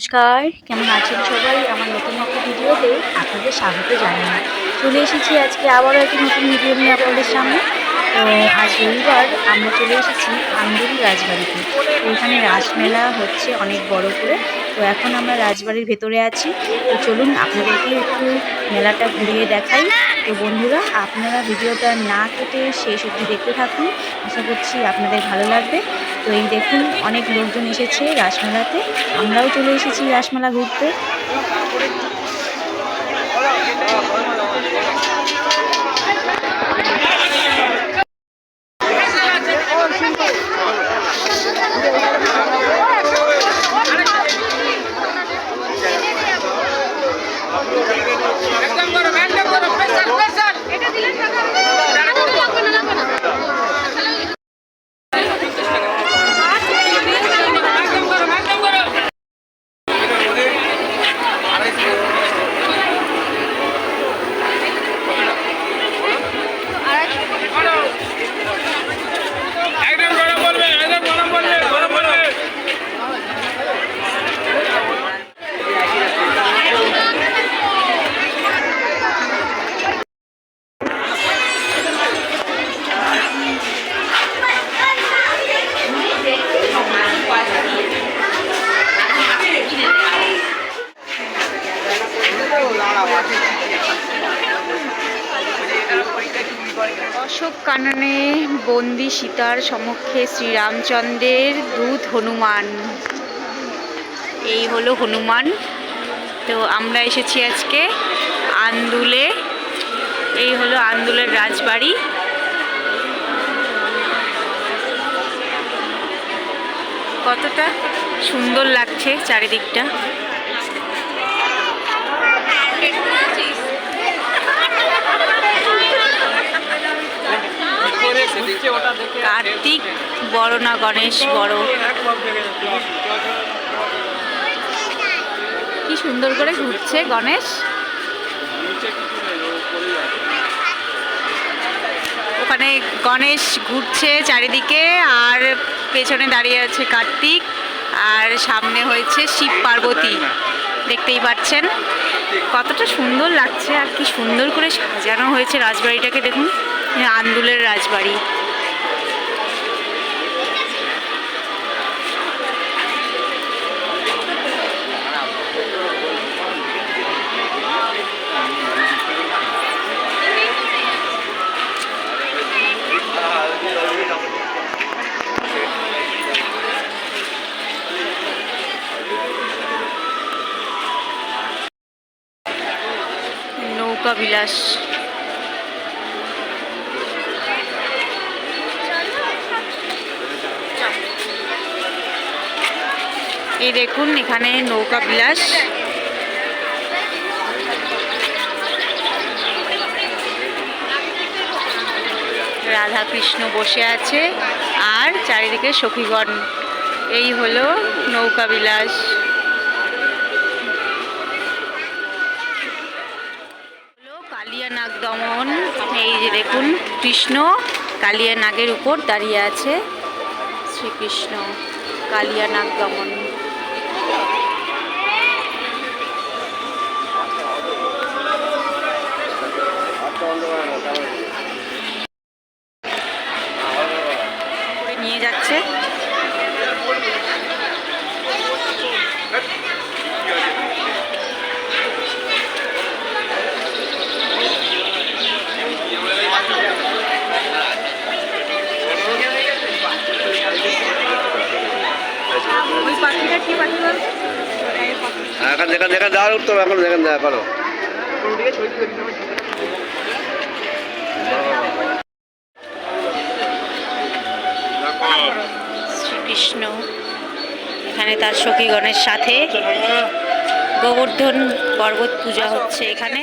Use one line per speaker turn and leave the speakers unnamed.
নমস্কার, কেমন আছেন সবাই? আমার নতুন একটা ভিডিওতে আপনাদের স্বাগত জানাই। চলে এসেছি আজকে আবারও একটি নতুন ভিডিও নিয়ে আপনাদের সামনে। তো আজ রবিবার আমরা চলে এসেছি আন্দুল রাজবাড়িতে। ওইখানে রাসমেলা হচ্ছে অনেক বড় করে। তো এখন আমরা রাজবাড়ির ভেতরে আছি। তো চলুন আপনাদেরকে একটু মেলাটা ঘুরিয়ে দেখাই। তো বন্ধুরা, আপনারা ভিডিওটা না কেটে শেষ অবধি দেখতে থাকুন। আশা করছি আপনাদের ভালো লাগবে। তো এই দেখুন, অনেক লোকজন এসেছে রাসমেলাতে। আমরাও চলে এসেছি রাসমেলা ঘুরতে। অশোক কাননে বন্দি সীতার সমক্ষে শ্রীরামচন্দ্রের দূত হনুমান। এই হলো হনুমান। তো আমরা এসেছি আজকে আন্দুলে। এই হলো আন্দুলের রাজবাড়ি। কতটা সুন্দর লাগছে চারিদিকটা। কার্তিক, বড় না গণেশ, বড়? কি সুন্দর করে ঘুরছে গণেশ। ওখানে গণেশ ঘুরছে চারিদিকে, আর পেছনে দাঁড়িয়ে আছে কার্তিক, আর সামনে হয়েছে শিব পার্বতী। দেখতেই পাচ্ছেন। কতটা সুন্দর লাগছে আর কি সুন্দর করে সাজানো হয়েছে রাজবাড়িটাকে। দেখুন, আন্দুলের রাজবাড়ি। বিলাস এই দেখুন, এখানে নৌকা বিলাস। রাধা কৃষ্ণ বসে আছে, আর চারিদিকে সখীগণ। এই হলো নৌকা বিলাস। কালিয়া নাগ দমন এই যে দেখুন, কৃষ্ণ কালিয়া নাগের উপর দাঁড়িয়ে আছে শ্রীকৃষ্ণ কালিয়া নাগ দমন নিয়ে যাচ্ছে।
এখন এখন দেখা করো
শ্রীকৃষ্ণ এখানে তার সখীগণের সাথে গোবর্ধন পর্বত পূজা হচ্ছে এখানে।